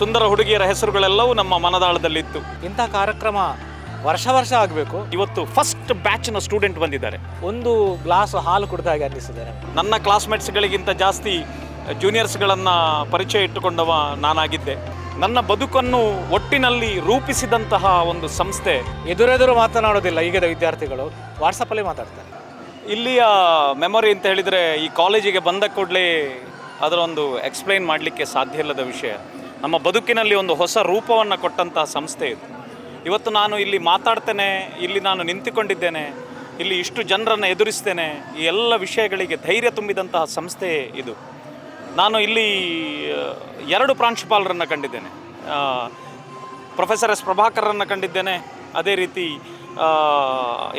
ಸುಂದರ ಹುಡುಗಿಯರ ಹೆಸರುಗಳೆಲ್ಲವೂ ನಮ್ಮ ಮನದಾಳದಲ್ಲಿತ್ತು. ಇಂಥ ಕಾರ್ಯಕ್ರಮ ವರ್ಷ ವರ್ಷ ಆಗಬೇಕು. ಇವತ್ತು ಫಸ್ಟ್ ಬ್ಯಾಚ್ನ ಸ್ಟೂಡೆಂಟ್ ಬಂದಿದ್ದಾರೆ. ಒಂದು ಗ್ಲಾಸ್ ಹಾಲು ಕುಡಿದ ಹಾಗೆ ಅನ್ನಿಸಿದ್ದಾರೆ. ನನ್ನ ಕ್ಲಾಸ್ಮೇಟ್ಸ್ಗಳಿಗಿಂತ ಜಾಸ್ತಿ ಜೂನಿಯರ್ಸ್ಗಳನ್ನು ಪರಿಚಯ ಇಟ್ಟುಕೊಂಡವ ನಾನಾಗಿದ್ದೆ. ನನ್ನ ಬದುಕನ್ನು ಒಟ್ಟಿನಲ್ಲಿ ರೂಪಿಸಿದಂತಹ ಒಂದು ಸಂಸ್ಥೆ. ಎದುರೆದುರು ಮಾತನಾಡೋದಿಲ್ಲ ಈಗದ ವಿದ್ಯಾರ್ಥಿಗಳು. ವಾಟ್ಸಪ್ಪಲ್ಲೇ ಮಾತಾಡ್ತಾರೆ. ಇಲ್ಲಿಯ ಮೆಮೊರಿ ಅಂತ ಹೇಳಿದರೆ ಈ ಕಾಲೇಜಿಗೆ ಬಂದ ಕೂಡಲೇ ಅದರ ಒಂದು ಎಕ್ಸ್ಪ್ಲೈನ್ ಮಾಡಲಿಕ್ಕೆ ಸಾಧ್ಯ ಇಲ್ಲದ ವಿಷಯ. ನಮ್ಮ ಬದುಕಿನಲ್ಲಿ ಒಂದು ಹೊಸ ರೂಪವನ್ನು ಕೊಟ್ಟಂತಹ ಸಂಸ್ಥೆ ಇದು. ಇವತ್ತು ನಾನು ಇಲ್ಲಿ ಮಾತಾಡ್ತೇನೆ, ಇಲ್ಲಿ ನಾನು ನಿಂತುಕೊಂಡಿದ್ದೇನೆ, ಇಲ್ಲಿ ಇಷ್ಟು ಜನರನ್ನು ಎದುರಿಸ್ತೇನೆ, ಈ ಎಲ್ಲ ವಿಷಯಗಳಿಗೆ ಧೈರ್ಯ ತುಂಬಿದಂತಹ ಸಂಸ್ಥೆ ಇದು. ನಾನು ಇಲ್ಲಿ ಎರಡು ಪ್ರಾಂಶುಪಾಲರನ್ನು ಕಂಡಿದ್ದೇನೆ. ಪ್ರೊಫೆಸರ್ ಎಸ್ ಪ್ರಭಾಕರನ್ನು ಕಂಡಿದ್ದೇನೆ. ಅದೇ ರೀತಿ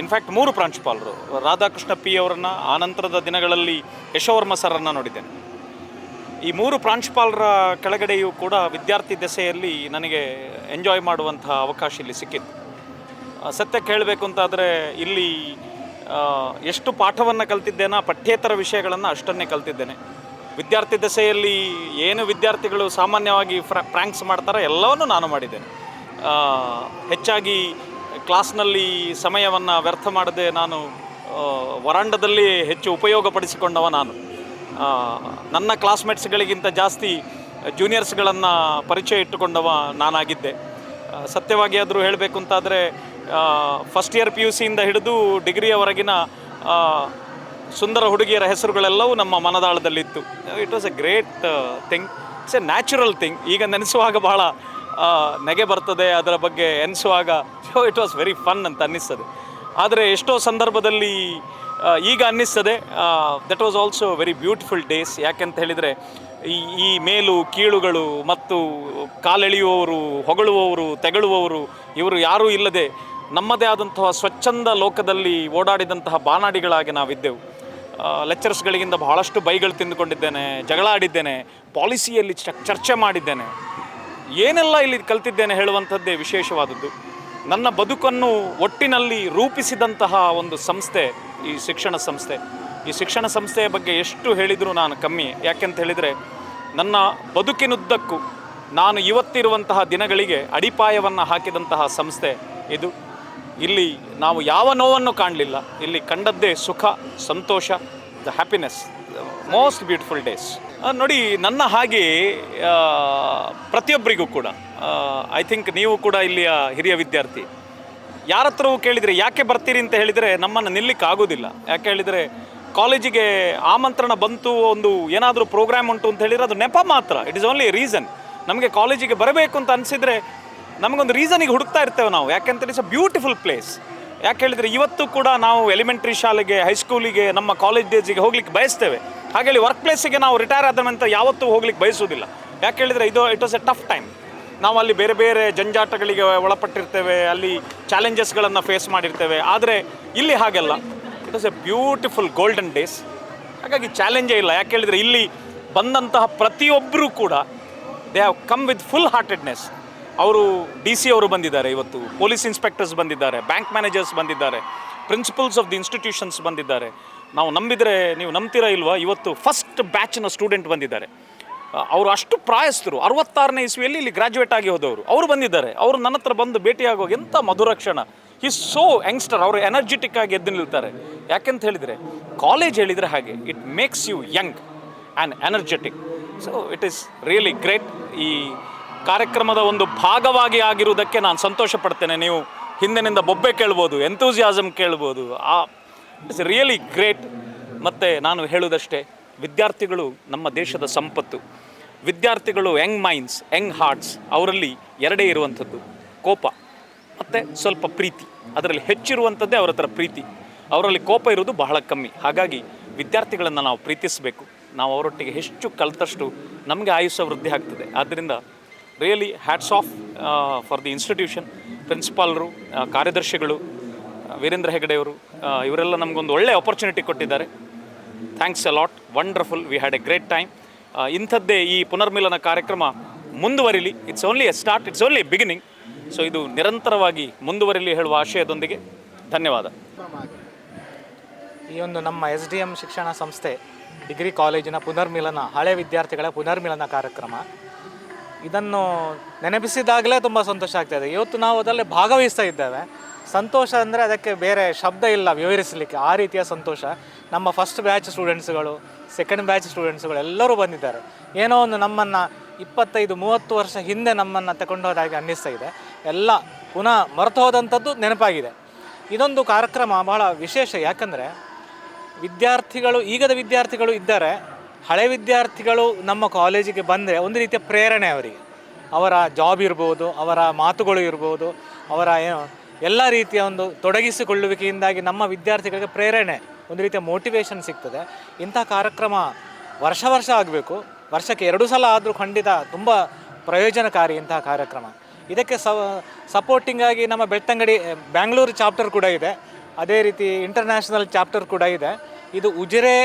ಇನ್ಫ್ಯಾಕ್ಟ್ ಮೂರು ಪ್ರಾಂಶುಪಾಲರು. ರಾಧಾಕೃಷ್ಣ ಪಿ ಅವರನ್ನು, ಆನಂತರದ ದಿನಗಳಲ್ಲಿ ಯಶೋವರ್ಮ ಸರನ್ನು ನೋಡಿದ್ದೇನೆ. ಈ ಮೂರು ಪ್ರಾಂಶುಪಾಲರ ಕೆಳಗಡೆಯೂ ಕೂಡ ವಿದ್ಯಾರ್ಥಿ ದೆಸೆಯಲ್ಲಿ ನನಗೆ ಎಂಜಾಯ್ ಮಾಡುವಂತಹ ಅವಕಾಶ ಇಲ್ಲಿ ಸಿಕ್ಕಿತ್ತು. ಸತ್ಯಕ್ಕೆ ಹೇಳಬೇಕು ಅಂತಾದರೆ ಇಲ್ಲಿ ಎಷ್ಟು ಪಾಠವನ್ನು ಕಲ್ತಿದ್ದೇನೋ ಪಠ್ಯೇತರ ವಿಷಯಗಳನ್ನು ಅಷ್ಟನ್ನೇ ಕಲ್ತಿದ್ದೇನೆ. ವಿದ್ಯಾರ್ಥಿ ದೆಸೆಯಲ್ಲಿ ಏನು ವಿದ್ಯಾರ್ಥಿಗಳು ಸಾಮಾನ್ಯವಾಗಿ ಫ್ರ ಪ್ರ್ಯಾಂಕ್ಸ್ ಮಾಡ್ತಾರೋ ಎಲ್ಲವನ್ನೂ ನಾನು ಮಾಡಿದ್ದೇನೆ. ಹೆಚ್ಚಾಗಿ ಕ್ಲಾಸ್ನಲ್ಲಿ ಸಮಯವನ್ನು ವ್ಯರ್ಥ ಮಾಡದೆ ನಾನು ವರಾಂಡದಲ್ಲಿ ಹೆಚ್ಚು ಉಪಯೋಗಪಡಿಸಿಕೊಂಡವ ನಾನು. ನನ್ನ ಕ್ಲಾಸ್ಮೇಟ್ಸ್ಗಳಿಗಿಂತ ಜಾಸ್ತಿ ಜೂನಿಯರ್ಸ್ಗಳನ್ನು ಪರಿಚಯ ಇಟ್ಟುಕೊಂಡವ ನಾನಾಗಿದ್ದೆ. ಸತ್ಯವಾಗಿ ಆದರೂ ಹೇಳಬೇಕು ಅಂತಾದರೆ ಫಸ್ಟ್ ಇಯರ್ ಪಿ ಯು ಸಿಯಿಂದ ಹಿಡಿದು ಡಿಗ್ರಿಯವರೆಗಿನ ಸುಂದರ ಹುಡುಗಿಯರ ಹೆಸರುಗಳೆಲ್ಲವೂ ನಮ್ಮ ಮನದಾಳದಲ್ಲಿತ್ತು. It was a great thing it's a natural thing ಈಗ ನೆನೆಸುವಾಗ ಬಹಳ ನೆಗೆ ಬರ್ತದೆ, ಅದರ ಬಗ್ಗೆ ಎನಿಸುವಾಗ ಇಟ್ ವಾಸ್ ವೆರಿ ಫನ್ ಅಂತ ಅನ್ನಿಸ್ತದೆ. ಆದರೆ ಎಷ್ಟೋ ಸಂದರ್ಭದಲ್ಲಿ ಈಗ ಅನ್ನಿಸ್ತದೆ. That was also very beautiful days ಯಾಕೆಂತ ಹೇಳಿದರೆ, ಈ ಈ ಮೇಲು, ಕೀಳುಗಳು ಮತ್ತು ಕಾಲೆಳೆಯುವವರು, ಹೊಗಳುವವರು, ತೆಗಳುವವರು, ಇವರು ಯಾರೂ ಇಲ್ಲದೆ ನಮ್ಮದೇ ಆದಂತಹ ಸ್ವಚ್ಛಂದ ಲೋಕದಲ್ಲಿ ಓಡಾಡಿದಂತಹ ಬಾನಾಡಿಗಳಾಗಿ ನಾವಿದ್ದೆವು. ಲೆಕ್ಚರ್ಸ್ಗಳಿಗಿಂದ ಬಹಳಷ್ಟು ಬೈಗಳು ತಿಂದುಕೊಂಡಿದ್ದೇನೆ, ಜಗಳ ಆಡಿದ್ದೇನೆ ಪಾಲಿಸಿಯಲ್ಲಿ ಚರ್ಚೆ ಮಾಡಿದ್ದೇನೆ. ಏನೆಲ್ಲ ಇಲ್ಲಿ ಕಲ್ತಿದ್ದೇನೆ ಹೇಳುವಂಥದ್ದೇ ವಿಶೇಷವಾದದ್ದು. ನನ್ನ ಬದುಕನ್ನು ಒಟ್ಟಿನಲ್ಲಿ ರೂಪಿಸಿದಂತಹ ಒಂದು ಸಂಸ್ಥೆ, ಈ ಶಿಕ್ಷಣ ಸಂಸ್ಥೆ. ಈ ಶಿಕ್ಷಣ ಸಂಸ್ಥೆಯ ಬಗ್ಗೆ ಎಷ್ಟು ಹೇಳಿದರೂ ನಾನು ಕಮ್ಮಿ. ಯಾಕೆಂತ ಹೇಳಿದರೆ, ನನ್ನ ಬದುಕಿನುದ್ದಕ್ಕೂ ನಾನು ಇವತ್ತಿರುವಂತಹ ದಿನಗಳಿಗೆ ಅಡಿಪಾಯವನ್ನು ಹಾಕಿದಂತಹ ಸಂಸ್ಥೆ ಇದು. ಇಲ್ಲಿ ನಾವು ಯಾವ ನೋವನ್ನು ಕಾಣಲಿಲ್ಲ. ಇಲ್ಲಿ ಕಂಡದ್ದೇ ಸುಖ, ಸಂತೋಷ the happiness most beautiful days ನೋಡಿ, ನನ್ನ ಹಾಗೆ ಪ್ರತಿಯೊಬ್ಬರಿಗೂ ಕೂಡ ಐ ಥಿಂಕ್ ನೀವು ಕೂಡ ಇಲ್ಲಿಯ ಹಿರಿಯ ವಿದ್ಯಾರ್ಥಿ. ಯಾರ ಹತ್ರವೂ ಕೇಳಿದರೆ ಯಾಕೆ ಬರ್ತೀರಿ ಅಂತ ಹೇಳಿದರೆ ನಮ್ಮನ್ನು ನಿಲ್ಲಕ್ಕೆ ಆಗೋದಿಲ್ಲ. ಯಾಕೆ ಹೇಳಿದರೆ ಕಾಲೇಜಿಗೆ ಆಮಂತ್ರಣ ಬಂತು ಒಂದು ಏನಾದರೂ ಪ್ರೋಗ್ರಾಮ್ ಉಂಟು ಅಂತ ಹೇಳಿದರೆ ಅದು ನೆಪ ಮಾತ್ರ. ಇಟ್ ಇಸ್ ಓನ್ಲಿ ರೀಸನ್ ನಮಗೆ ಕಾಲೇಜಿಗೆ ಬರಬೇಕು ಅಂತ ಅನಿಸಿದರೆ ನಮಗೊಂದು ರೀಸನಿಗೆ ಹುಡುಕ್ತಾ ಇರ್ತೇವೆ ನಾವು. ಯಾಕೆಂತ ಇಟ್ಸ್ ಅ ಬ್ಯೂಟಿಫುಲ್ ಪ್ಲೇಸ್ ಯಾಕೆ ಹೇಳಿದರೆ ಇವತ್ತು ಕೂಡ ನಾವು ಎಲಿಮೆಂಟ್ರಿ ಶಾಲೆಗೆ ಹೈಸ್ಕೂಲಿಗೆ ನಮ್ಮ ಕಾಲೇಜ್ ಡೇಸಿಗೆ ಹೋಗ್ಲಿಕ್ಕೆ ಬಯಸ್ತೇವೆ. ಹಾಗೇಳಿ ವರ್ಕ್ ಪ್ಲೇಸಿಗೆ ನಾವು ರಿಟೈರ್ ಆದ ನಂತರ ಯಾವತ್ತೂ ಹೋಗ್ಲಿಕ್ಕೆ ಬಯಸುವುದಿಲ್ಲ. ಯಾಕೆ ಹೇಳಿದರೆ ಇದು it was a tough time ನಾವು ಅಲ್ಲಿ ಬೇರೆ ಬೇರೆ ಜಂಜಾಟಗಳಿಗೆ ಒಳಪಟ್ಟಿರ್ತೇವೆ, ಅಲ್ಲಿ ಚಾಲೆಂಜಸ್ಗಳನ್ನು ಫೇಸ್ ಮಾಡಿರ್ತೇವೆ. ಆದರೆ ಇಲ್ಲಿ ಹಾಗೆಲ್ಲ. It is a beautiful golden days ಹಾಗಾಗಿ ಚಾಲೆಂಜೇ ಇಲ್ಲ. ಯಾಕೆ ಹೇಳಿದರೆ ಇಲ್ಲಿ ಬಂದಂತಹ ಪ್ರತಿಯೊಬ್ಬರೂ ಕೂಡ they have come with full heartedness ಅವರು ಡಿ ಸಿ ಅವರು ಬಂದಿದ್ದಾರೆ ಇವತ್ತು. ಪೊಲೀಸ್ ಇನ್ಸ್ಪೆಕ್ಟರ್ಸ್ ಬಂದಿದ್ದಾರೆ. ಬ್ಯಾಂಕ್ ಮ್ಯಾನೇಜರ್ಸ್ ಬಂದಿದ್ದಾರೆ. ಪ್ರಿನ್ಸಿಪಲ್ಸ್ ಆಫ್ ದಿ ಇನ್ಸ್ಟಿಟ್ಯೂಷನ್ಸ್ ಬಂದಿದ್ದಾರೆ. ನಾವು ನಂಬಿದರೆ ನೀವು ನಂಬ್ತೀರಾ ಇಲ್ವಾ? ಇವತ್ತು ಫಸ್ಟ್ ಬ್ಯಾಚ್ನ ಸ್ಟೂಡೆಂಟ್ ಬಂದಿದ್ದಾರೆ. ಅವರು ಅಷ್ಟು ಪ್ರಾಯಸ್ಥರು. ಅರವತ್ತಾರನೇ ಇಸ್ವಿಯಲ್ಲಿ ಇಲ್ಲಿ ಗ್ರಾಜ್ಯುಯೇಟ್ ಆಗಿ ಹೋದವರು. ಅವರು ಬಂದಿದ್ದಾರೆ. ಅವರು ನನ್ನ ಹತ್ರ ಬಂದು ಭೇಟಿಯಾಗುವಾಗ ಎಂಥ ಮಧುರ ಕ್ಷಣ. ಈ ಸೋ ಯಂಗ್ಸ್ಟರ್ ಅವರು ಎನರ್ಜೆಟಿಕ್ ಆಗಿ ಎದ್ದು ನಿಲ್ತಾರೆ. ಯಾಕೆಂತ ಹೇಳಿದರೆ ಕಾಲೇಜ್ ಹೇಳಿದರೆ ಹಾಗೆ it makes you young and energetic so it is really great ಈ ಕಾರ್ಯಕ್ರಮದ ಒಂದು ಭಾಗವಾಗಿ ಆಗಿರುವುದಕ್ಕೆ ನಾನು ಸಂತೋಷ ಪಡ್ತೇನೆ ನೀವು ಹಿಂದಿನಿಂದ ಬೊಬ್ಬೆ ಕೇಳ್ಬೋದು ಎಂತೂಸಿಯಾಸಮ್ ಕೇಳ್ಬೋದು. ಆ ಇಟ್ಸ್ ರಿಯಲಿ ಗ್ರೇಟ್ ಮತ್ತು ನಾನು ಹೇಳುವುದಷ್ಟೇ, ವಿದ್ಯಾರ್ಥಿಗಳು ನಮ್ಮ ದೇಶದ ಸಂಪತ್ತು. ವಿದ್ಯಾರ್ಥಿಗಳು ಯಂಗ್ ಮೈಂಡ್ಸ್, ಯಂಗ್ ಹಾರ್ಟ್ಸ್ ಅವರಲ್ಲಿ ಎರಡೇ ಇರುವಂಥದ್ದು, ಕೋಪ, ಮತ್ತು ಸ್ವಲ್ಪ ಪ್ರೀತಿ. ಅದರಲ್ಲಿ ಹೆಚ್ಚಿರುವಂಥದ್ದೇ ಅವರ ಹತ್ರ ಪ್ರೀತಿ. ಅವರಲ್ಲಿ ಕೋಪ ಇರೋದು ಬಹಳ ಕಮ್ಮಿ. ಹಾಗಾಗಿ ವಿದ್ಯಾರ್ಥಿಗಳನ್ನು ನಾವು ಪ್ರೀತಿಸಬೇಕು. ನಾವು ಅವರೊಟ್ಟಿಗೆ ಹೆಚ್ಚು ಕಲಿತಷ್ಟು ನಮಗೆ ಆಯುಷ್ಯ ವೃದ್ಧಿ ಆಗ್ತದೆ. ಆದ್ದರಿಂದ really hats off for the institution ಪ್ರಿನ್ಸಿಪಾಲರು ಕಾರ್ಯದರ್ಶಿಗಳು ವೀರೇಂದ್ರ ಹೆಗಡೆಯವರು ಇವರೆಲ್ಲ ನಮಗೊಂದು ಒಳ್ಳೆಯ ಆಪರ್ಚುನಿಟಿ ಕೊಟ್ಟಿದ್ದಾರೆ. Thanks a lot wonderful we had a great time ಇಂಥದ್ದೇ ಈ ಪುನರ್ಮಿಲನ ಕಾರ್ಯಕ್ರಮ ಮುಂದುವರಿಲಿ. It's only a start it's only beginning so ಇದು ನಿರಂತರವಾಗಿ ಮುಂದುವರಿಲಿ ಹೇಳುವ ಆಶಯದೊಂದಿಗೆ ಧನ್ಯವಾದ. ಈ ಒಂದು ನಮ್ಮ ಎಸ್ ಡಿ ಎಂ ಶಿಕ್ಷಣ ಸಂಸ್ಥೆ, ಡಿಗ್ರಿ ಕಾಲೇಜಿನ ಪುನರ್ಮಿಲನ, ಹಳೆ ವಿದ್ಯಾರ್ಥಿಗಳ ಪುನರ್ಮಿಲನ ಕಾರ್ಯಕ್ರಮ. ಇದನ್ನು ನೆನಪಿಸಿದಾಗಲೇ ತುಂಬ ಸಂತೋಷ ಆಗ್ತಾಯಿದೆ ಇವತ್ತು ನಾವು ಅದರಲ್ಲಿ ಭಾಗವಹಿಸ್ತಾ ಇದ್ದೇವೆ. ಸಂತೋಷ ಅಂದರೆ ಅದಕ್ಕೆ ಬೇರೆ ಶಬ್ದ ಇಲ್ಲ ವಿವರಿಸಲಿಕ್ಕೆ. ಆ ರೀತಿಯ ಸಂತೋಷ. ನಮ್ಮ ಫಸ್ಟ್ ಬ್ಯಾಚ್ ಸ್ಟೂಡೆಂಟ್ಸ್ಗಳು ಸೆಕೆಂಡ್ ಬ್ಯಾಚ್ ಸ್ಟೂಡೆಂಟ್ಸ್ಗಳು ಎಲ್ಲರೂ ಬಂದಿದ್ದಾರೆ. ಏನೋ ಒಂದು ನಮ್ಮನ್ನು ಇಪ್ಪತ್ತೈದು, ಮೂವತ್ತು ವರ್ಷ ಹಿಂದೆ ನಮ್ಮನ್ನು ತಗೊಂಡು ಹೋದಾಗಿ ಅನ್ನಿಸ್ತಾ ಇದೆ. ಎಲ್ಲ ಪುನಃ ಮರೆತು ಹೋದಂಥದ್ದು ನೆನಪಾಗಿದೆ. ಇದೊಂದು ಕಾರ್ಯಕ್ರಮ ಬಹಳ ವಿಶೇಷ. ಯಾಕಂದರೆ ವಿದ್ಯಾರ್ಥಿಗಳು, ಈಗದ ವಿದ್ಯಾರ್ಥಿಗಳು ಇದ್ದಾರೆ. ಹಳೆ ವಿದ್ಯಾರ್ಥಿಗಳು ನಮ್ಮ ಕಾಲೇಜಿಗೆ ಬಂದರೆ ಒಂದು ರೀತಿಯ ಪ್ರೇರಣೆ ಅವರಿಗೆ. ಅವರ ಜಾಬ್ ಇರ್ಬೋದು, ಅವರ ಮಾತುಗಳು ಇರ್ಬೋದು, ಅವರ ಏನು ಎಲ್ಲ ರೀತಿಯ ಒಂದು ತೊಡಗಿಸಿಕೊಳ್ಳುವಿಕೆಯಿಂದಾಗಿ ನಮ್ಮ ವಿದ್ಯಾರ್ಥಿಗಳಿಗೆ ಪ್ರೇರಣೆ, ಒಂದು ರೀತಿಯ ಮೋಟಿವೇಶನ್ ಸಿಗ್ತದೆ. ಇಂಥ ಕಾರ್ಯಕ್ರಮ ವರ್ಷ ವರ್ಷ ಆಗಬೇಕು. ವರ್ಷಕ್ಕೆ ಎರಡು ಸಲ ಆದರೂ ಖಂಡಿತ ತುಂಬ ಪ್ರಯೋಜನಕಾರಿ ಇಂತಹ ಕಾರ್ಯಕ್ರಮ. ಇದಕ್ಕೆ ಸಪೋರ್ಟಿಂಗ್ ಆಗಿ ನಮ್ಮ ಬೆಳ್ತಂಗಡಿ ಬ್ಯಾಂಗ್ಳೂರು ಚಾಪ್ಟರ್ ಕೂಡ ಇದೆ. ಅದೇ ರೀತಿ ಇಂಟರ್ನ್ಯಾಷನಲ್ ಚಾಪ್ಟರ್ ಕೂಡ ಇದೆ. ಇದು ಉಜಿರೆ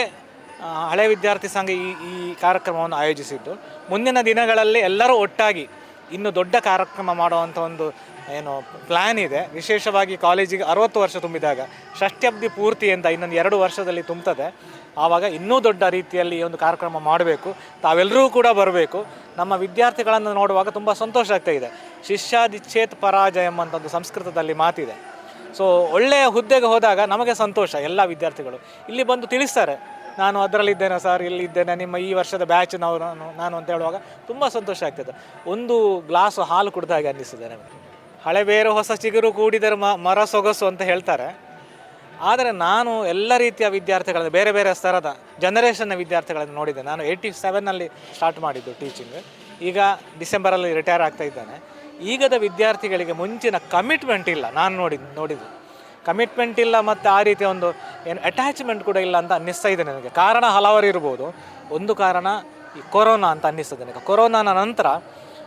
ಹಳೆ ವಿದ್ಯಾರ್ಥಿ ಸಂಘ ಈ ಈ ಕಾರ್ಯಕ್ರಮವನ್ನು ಆಯೋಜಿಸಿದ್ದು. ಮುಂದಿನ ದಿನಗಳಲ್ಲಿ ಎಲ್ಲರೂ ಒಟ್ಟಾಗಿ ಇನ್ನು ದೊಡ್ಡ ಕಾರ್ಯಕ್ರಮ ಮಾಡುವಂಥ ಒಂದು, ಏನು ಪ್ಲ್ಯಾನ್ ಇದೆ. ವಿಶೇಷವಾಗಿ ಕಾಲೇಜಿಗೆ ಅರವತ್ತು ವರ್ಷ ತುಂಬಿದಾಗ, ಷಷ್ಠ್ಯಬ್ದಿ ಪೂರ್ತಿ ಅಂತ ಇನ್ನೊಂದು ಎರಡು ವರ್ಷದಲ್ಲಿ ತುಂಬುತ್ತದೆ ಆವಾಗ ಇನ್ನೂ ದೊಡ್ಡ ರೀತಿಯಲ್ಲಿ ಈ ಒಂದು ಕಾರ್ಯಕ್ರಮ ಮಾಡಬೇಕು. ತಾವೆಲ್ಲರೂ ಕೂಡ ಬರಬೇಕು. ನಮ್ಮ ವಿದ್ಯಾರ್ಥಿಗಳನ್ನು ನೋಡುವಾಗ ತುಂಬ ಸಂತೋಷ ಆಗ್ತಾ ಇದೆ. ಶಿಷ್ಯಾದಿಚ್ಛೇತ್ ಪರಾಜಯಂ ಅಂತ ಒಂದು ಸಂಸ್ಕೃತದಲ್ಲಿ ಮಾತಿದೆ. ಸೊ ಒಳ್ಳೆಯ ಹುದ್ದೆಗೆ ಹೋದಾಗ ನಮಗೆ ಸಂತೋಷ, ಎಲ್ಲ ವಿದ್ಯಾರ್ಥಿಗಳು. ಇಲ್ಲಿ ಬಂದು ತಿಳಿಸ್ತಾರೆ. ನಾನು ಅದರಲ್ಲಿದ್ದೇನೆ ಸರ್, ಇಲ್ಲಿದ್ದೇನೆ, ನಿಮ್ಮ ಈ ವರ್ಷದ ಬ್ಯಾಚ್ ನಾವು, ನಾನು ನಾನು ಅಂತ ಹೇಳುವಾಗ ತುಂಬ ಸಂತೋಷ ಆಗ್ತದೆ. ಒಂದು ಗ್ಲಾಸ್ ಹಾಲು ಕುಡ್ದ ಹಾಗೆ ಅನ್ನಿಸಿದೆ ನಮಗೆ. ಹಳೆ ಬೇರೆ ಹೊಸ ಚಿಗುರು ಕೂಡಿದರೆ ಮರ ಸೊಗಸು ಅಂತ ಹೇಳ್ತಾರೆ. ಆದರೆ ನಾನು ಎಲ್ಲ ರೀತಿಯ ವಿದ್ಯಾರ್ಥಿಗಳನ್ನು, ಬೇರೆ ಬೇರೆ ಸ್ತರದ ಜನರೇಷನ್ನ ವಿದ್ಯಾರ್ಥಿಗಳನ್ನು ನೋಡಿದೆ. ನಾನು ಏಯ್ಟಿ ಸೆವೆನ್ನಲ್ಲಿ ಸ್ಟಾರ್ಟ್ ಮಾಡಿದ್ದು ಟೀಚಿಂಗ್ ಈಗ ಡಿಸೆಂಬರಲ್ಲಿ ರಿಟೈರ್ ಆಗ್ತಾ ಇದ್ದಾನೆ. ಈಗದ ವಿದ್ಯಾರ್ಥಿಗಳಿಗೆ ಮುಂಚಿನ ಕಮಿಟ್ಮೆಂಟ್ ಇಲ್ಲ. ನಾನು ನೋಡಿದ್ದು ನೋಡಿದ್ದು. ಕಮಿಟ್ಮೆಂಟ್ ಇಲ್ಲ ಮತ್ತು ಆ ರೀತಿಯ ಒಂದು ಏನು ಅಟ್ಯಾಚ್ಮೆಂಟ್ ಕೂಡ ಇಲ್ಲ ಅಂತ ಅನ್ನಿಸ್ತಾ ಇದೆ ನನಗೆ. ಕಾರಣ ಹಲವಾರು ಇರ್ಬೋದು. ಒಂದು ಕಾರಣ ಈ ಕೊರೋನಾ ಅಂತ ಅನ್ನಿಸ್ತದೆ ನನಗೆ. ಕೊರೋನಾನ ನಂತರ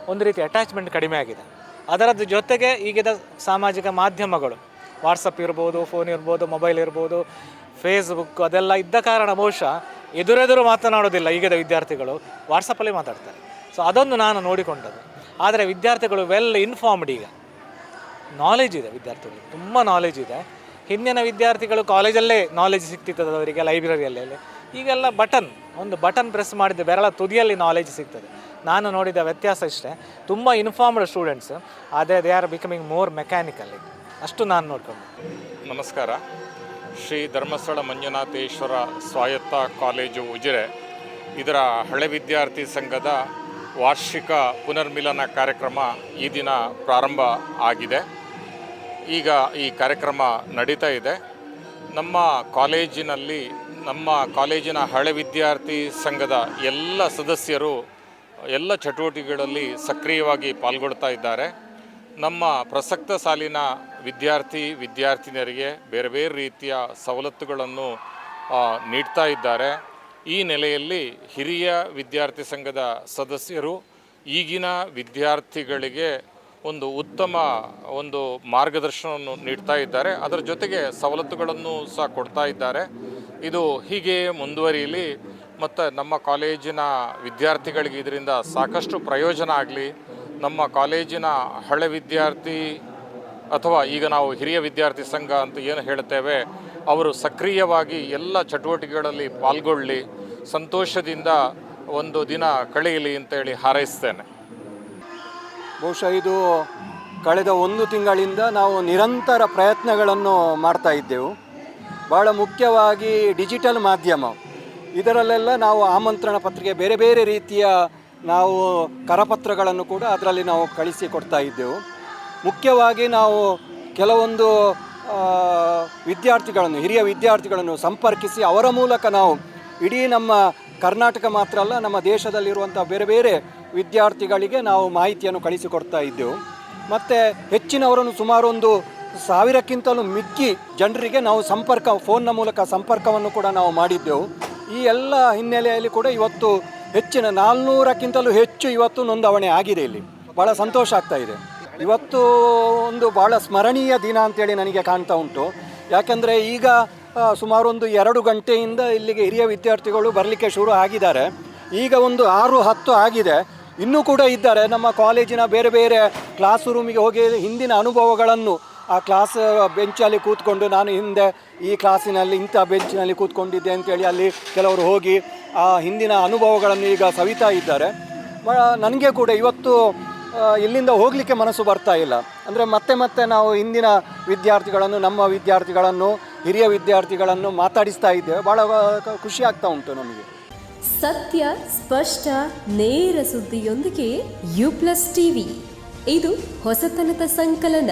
ಒಂದು ರೀತಿ ಅಟ್ಯಾಚ್ಮೆಂಟ್ ಕಡಿಮೆ ಆಗಿದೆ. ಅದರದ್ದು ಜೊತೆಗೆ ಈಗಿದ ಸಾಮಾಜಿಕ ಮಾಧ್ಯಮಗಳು ವಾಟ್ಸಪ್ ಇರ್ಬೋದು ಫೋನ್ ಇರ್ಬೋದು ಮೊಬೈಲ್ ಇರ್ಬೋದು ಫೇಸ್ಬುಕ್ ಅದೆಲ್ಲ ಇದ್ದ ಕಾರಣ ಬಹುಶಃ ಎದುರೆದುರು ಮಾತನಾಡೋದಿಲ್ಲ ಈಗಿದ ವಿದ್ಯಾರ್ಥಿಗಳು. ವಾಟ್ಸಪ್ಪಲ್ಲಿ ಮಾತಾಡ್ತಾರೆ. ಸೊ ಅದೊಂದು ನಾನು ನೋಡಿಕೊಂಡದ್ದು. ಆದರೆ ವಿದ್ಯಾರ್ಥಿಗಳು ವೆಲ್ ಇನ್ಫಾರ್ಮ್ಡ್ ಈಗ. ನಾಲೆಜ್ ಇದೆ ವಿದ್ಯಾರ್ಥಿಗಳಿಗೆ, ತುಂಬ ನಾಲೆಜ್ ಇದೆ. ಹಿಂದಿನ ವಿದ್ಯಾರ್ಥಿಗಳು ಕಾಲೇಜಲ್ಲೇ ನಾಲೆಜ್ ಸಿಗ್ತಿತ್ತು ಅವರಿಗೆ, ಲೈಬ್ರರಿಯಲ್ಲಿ ಈಗೆಲ್ಲ ಬಟನ್ ಒಂದು ಬಟನ್ ಪ್ರೆಸ್ ಮಾಡಿದ ಬೆರಳ ತುದಿಯಲ್ಲಿ ನಾಲೆಜ್ ಸಿಗ್ತದೆ. ನಾನು ನೋಡಿದ ವ್ಯತ್ಯಾಸ ಇಷ್ಟೇ, ತುಂಬ ಇನ್ಫಾರ್ಮ್ಡ್ ಸ್ಟೂಡೆಂಟ್ಸ್ ಆದರೆ they are becoming more mechanical ಅಷ್ಟು ನಾನು ನೋಡ್ಕೊಂಡು. ನಮಸ್ಕಾರ. ಶ್ರೀ ಧರ್ಮಸ್ಥಳ ಮಂಜುನಾಥೇಶ್ವರ ಸ್ವಾಯತ್ತ ಕಾಲೇಜು ಉಜಿರೆ, ಇದರ ಹಳೆ ವಿದ್ಯಾರ್ಥಿ ಸಂಘದ ವಾರ್ಷಿಕ ಪುನರ್ಮಿಲನ ಕಾರ್ಯಕ್ರಮ ಈ ದಿನ ಪ್ರಾರಂಭ ಆಗಿದೆ. ಈಗ ಈ ಕಾರ್ಯಕ್ರಮ ನಡೀತಾ ಇದೆ. ನಮ್ಮ ಕಾಲೇಜಿನಲ್ಲಿ, ನಮ್ಮ ಕಾಲೇಜಿನ ಹಳೆ ವಿದ್ಯಾರ್ಥಿ ಸಂಘದ ಎಲ್ಲ ಸದಸ್ಯರು, ಎಲ್ಲ ಚಟುವಟಿಕೆಗಳಲ್ಲಿ ಸಕ್ರಿಯವಾಗಿ ಪಾಲ್ಗೊಳ್ತಾ ಇದ್ದಾರೆ. ನಮ್ಮ ಪ್ರಸಕ್ತ ಸಾಲಿನ ವಿದ್ಯಾರ್ಥಿ, ವಿದ್ಯಾರ್ಥಿನಿಯರಿಗೆ ಬೇರೆ ಬೇರೆ ರೀತಿಯ ಸವಲತ್ತುಗಳನ್ನು ನೀಡ್ತಾ ಇದ್ದಾರೆ. ಈ ನೆಲೆಯಲ್ಲಿ ಹಿರಿಯ ವಿದ್ಯಾರ್ಥಿ ಸಂಘದ ಸದಸ್ಯರು ಈಗಿನ ವಿದ್ಯಾರ್ಥಿಗಳಿಗೆ ಒಂದು ಉತ್ತಮ ಒಂದು ಮಾರ್ಗದರ್ಶನವನ್ನು ನೀಡ್ತಾ ಇದ್ದಾರೆ. ಅದರ ಜೊತೆಗೆ ಸವಲತ್ತುಗಳನ್ನು ಸಹ ಕೊಡ್ತಾ ಇದ್ದಾರೆ. ಇದು ಹೀಗೆ ಮುಂದುವರಿಯಲಿ, ಮತ್ತು ನಮ್ಮ ಕಾಲೇಜಿನ ವಿದ್ಯಾರ್ಥಿಗಳಿಗೆ ಇದರಿಂದ ಸಾಕಷ್ಟು ಪ್ರಯೋಜನ ಆಗಲಿ, ನಮ್ಮ ಕಾಲೇಜಿನ ಹಳೆ ವಿದ್ಯಾರ್ಥಿ ಅಥವಾ ಈಗ ನಾವು ಹಿರಿಯ ವಿದ್ಯಾರ್ಥಿ ಸಂಘ ಅಂತ ಏನು ಹೇಳ್ತೇವೆ ಅವರು ಸಕ್ರಿಯವಾಗಿ ಎಲ್ಲ ಚಟುವಟಿಕೆಗಳಲ್ಲಿ ಪಾಲ್ಗೊಳ್ಳಿ, ಸಂತೋಷದಿಂದ ಒಂದು ದಿನ ಕಳೆಯಲಿ ಅಂತೇಳಿ ಹಾರೈಸ್ತೇನೆ. ಬಹುಶಃ ಇದು ಕಳೆದ ಒಂದು ತಿಂಗಳಿಂದ ನಾವು ನಿರಂತರ ಪ್ರಯತ್ನಗಳನ್ನು ಮಾಡ್ತಾ ಇದ್ದೆವು. ಭಾಳ ಮುಖ್ಯವಾಗಿ ಡಿಜಿಟಲ್ ಮಾಧ್ಯಮ. ಇದರಲ್ಲೆಲ್ಲ ನಾವು ಆಮಂತ್ರಣ ಪತ್ರಿಕೆ, ಬೇರೆ ಬೇರೆ ರೀತಿಯ ನಾವು ಕರಪತ್ರಗಳನ್ನು ಕೂಡ ಅದರಲ್ಲಿ ನಾವು ಕಳಿಸಿ ಕೊಡ್ತಾ ಇದ್ದೆವು. ಮುಖ್ಯವಾಗಿ ನಾವು ಕೆಲವೊಂದು ವಿದ್ಯಾರ್ಥಿಗಳನ್ನು, ಹಿರಿಯ ವಿದ್ಯಾರ್ಥಿಗಳನ್ನು ಸಂಪರ್ಕಿಸಿ ಅವರ ಮೂಲಕ ನಾವು ಇಡೀ ನಮ್ಮ ಕರ್ನಾಟಕ ಮಾತ್ರ ಅಲ್ಲ, ನಮ್ಮ ದೇಶದಲ್ಲಿರುವಂಥ ಬೇರೆ ಬೇರೆ ವಿದ್ಯಾರ್ಥಿಗಳಿಗೆ ನಾವು ಮಾಹಿತಿಯನ್ನು ಕಳಿಸಿಕೊಡ್ತಾ ಇದ್ದೆವು. ಮತ್ತು ಹೆಚ್ಚಿನವರನ್ನು ಸುಮಾರೊಂದು ಸಾವಿರಕ್ಕಿಂತಲೂ ಮಿಕ್ಕಿ ಜನರಿಗೆ ನಾವು ಸಂಪರ್ಕ, ಫೋನ್ನ ಮೂಲಕ ಸಂಪರ್ಕವನ್ನು ಕೂಡ ನಾವು ಮಾಡಿದ್ದೆವು. ಈ ಎಲ್ಲ ಹಿನ್ನೆಲೆಯಲ್ಲಿ ಕೂಡ ಇವತ್ತು ಹೆಚ್ಚಿನ ನಾಲ್ನೂರಕ್ಕಿಂತಲೂ ಹೆಚ್ಚು ಇವತ್ತು ನೋಂದಾವಣೆ ಆಗಿದೆ ಇಲ್ಲಿ. ಭಾಳ ಸಂತೋಷ ಆಗ್ತಾ ಇದೆ. ಇವತ್ತು ಒಂದು ಭಾಳ ಸ್ಮರಣೀಯ ದಿನ ಅಂತೇಳಿ ನನಗೆ ಕಾಣ್ತಾ ಉಂಟು. ಯಾಕೆಂದರೆ ಈಗ ಆ, ಸುಮಾರು ಒಂದು ಎರಡು ಗಂಟೆಯಿಂದ ಇಲ್ಲಿಗೆ ಹಿರಿಯ ವಿದ್ಯಾರ್ಥಿಗಳು ಬರಲಿಕ್ಕೆ ಶುರು ಆಗಿದ್ದಾರೆ. ಈಗ ಒಂದು ಆರು ಹತ್ತು ಆಗಿದೆ. ಇನ್ನೂ ಕೂಡ ಇದ್ದಾರೆ. ನಮ್ಮ ಕಾಲೇಜಿನ ಬೇರೆ ಬೇರೆ ಕ್ಲಾಸ್ ರೂಮಿಗೆ ಹೋಗಿ ಹಿಂದಿನ ಅನುಭವಗಳನ್ನು ಆ ಕ್ಲಾಸ್ ಬೆಂಚಲ್ಲಿ ಕೂತ್ಕೊಂಡು ನಾನು ಹಿಂದೆ ಈ ಕ್ಲಾಸಿನಲ್ಲಿ ಇಂಥ ಬೆಂಚಿನಲ್ಲಿ ಕೂತ್ಕೊಂಡಿದ್ದೆ ಅಂತೇಳಿ ಅಲ್ಲಿ ಕೆಲವರು ಹೋಗಿ ಆ ಹಿಂದಿನ ಅನುಭವಗಳನ್ನು ಈಗ ಸವಿತಾ ಇದ್ದಾರೆ. ನನಗೆ ಕೂಡ ಇವತ್ತು ಇಲ್ಲಿಂದ ಹೋಗಲಿಕ್ಕೆ ಮನಸ್ಸು ಬರ್ತಾ ಇಲ್ಲ. ಅಂದರೆ ಮತ್ತೆ ಮತ್ತೆ ನಾವು ಇಂದಿನ ವಿದ್ಯಾರ್ಥಿಗಳನ್ನು, ನಮ್ಮ ವಿದ್ಯಾರ್ಥಿಗಳನ್ನು, ಹಿರಿಯ ವಿದ್ಯಾರ್ಥಿಗಳನ್ನು ಮಾತಾಡಿಸ್ತಾ ಇದ್ದೇವೆ ಭಾಳ ಖುಷಿ ಆಗ್ತಾ ಉಂಟು ನಮಗೆ. ಸತ್ಯ, ಸ್ಪಷ್ಟ, ನೇರ ಸುದ್ದಿಯೊಂದಿಗೆ ಯು ಪ್ಲಸ್ ಟಿವಿ. ಇದು ಹೊಸತನದ ಸಂಕಲನ.